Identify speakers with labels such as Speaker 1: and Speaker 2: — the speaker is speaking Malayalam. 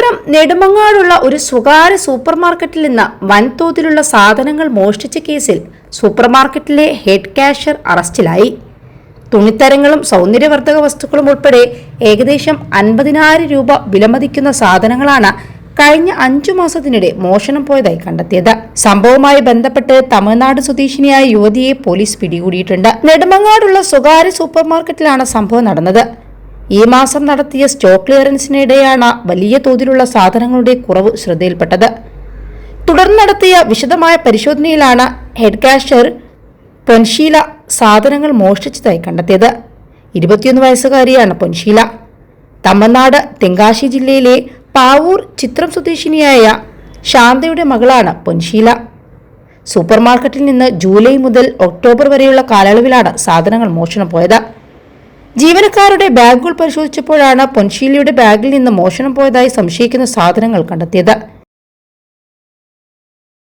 Speaker 1: തിരുവനന്തപുരം നെടുമങ്ങാടുള്ള ഒരു സ്വകാര്യ സൂപ്പർമാർക്കറ്റിൽ നിന്ന് വൻതോതിലുള്ള സാധനങ്ങൾ മോഷ്ടിച്ച കേസിൽ സൂപ്പർമാർക്കറ്റിലെ ഹെഡ് കാഷ്യർ അറസ്റ്റിലായി. തുണിത്തരങ്ങളും സൗന്ദര്യവർദ്ധക വസ്തുക്കളും ഉൾപ്പെടെ ഏകദേശം അൻപതിനായിരം രൂപ വിലമതിക്കുന്ന സാധനങ്ങളാണ് കഴിഞ്ഞ അഞ്ചു മാസത്തിനിടെ മോഷണം പോയതായി കണ്ടെത്തിയത്. സംഭവവുമായി ബന്ധപ്പെട്ട് തമിഴ്നാട് സ്വദേശിനിയായ യുവതിയെ പോലീസ് പിടികൂടിയിട്ടുണ്ട്. നെടുമങ്ങാടുള്ള സ്വകാര്യ സൂപ്പർമാർക്കറ്റിലാണ് സംഭവം നടന്നത്. ഈ മാസം നടത്തിയ സ്റ്റോക്ക് ക്ലിയറൻസിനിടെയാണ് വലിയ തോതിലുള്ള സാധനങ്ങളുടെ കുറവ് ശ്രദ്ധയിൽപ്പെട്ടത്. തുടർന്ന് നടത്തിയ വിശദമായ പരിശോധനയിലാണ് ഹെഡ് കാഷ്യർ പൊൻശീല സാധനങ്ങൾ മോഷ്ടിച്ചതായി കണ്ടെത്തിയത്. ഇരുപത്തിയൊന്ന് വയസ്സുകാരിയാണ് പൊൻശീല തമിഴ്നാട് തെങ്കാശി ജില്ലയിലെ പാവൂർ ചിത്രം സ്വദേശിനിയായ ശാന്തയുടെ മകളാണ് പൊൻശീല സൂപ്പർമാർക്കറ്റിൽ നിന്ന് ജൂലൈ മുതൽ ഒക്ടോബർ വരെയുള്ള കാലയളവിലാണ് സാധനങ്ങൾ മോഷണം പോയത്. ജീവനക്കാരുടെ ബാഗുകൾ പരിശോധിച്ചപ്പോഴാണ് പൊൻഷീലിയുടെ ബാഗിൽ നിന്ന് മോഷണം പോയതായി സംശയിക്കുന്ന സാധനങ്ങൾ കണ്ടെത്തിയത്.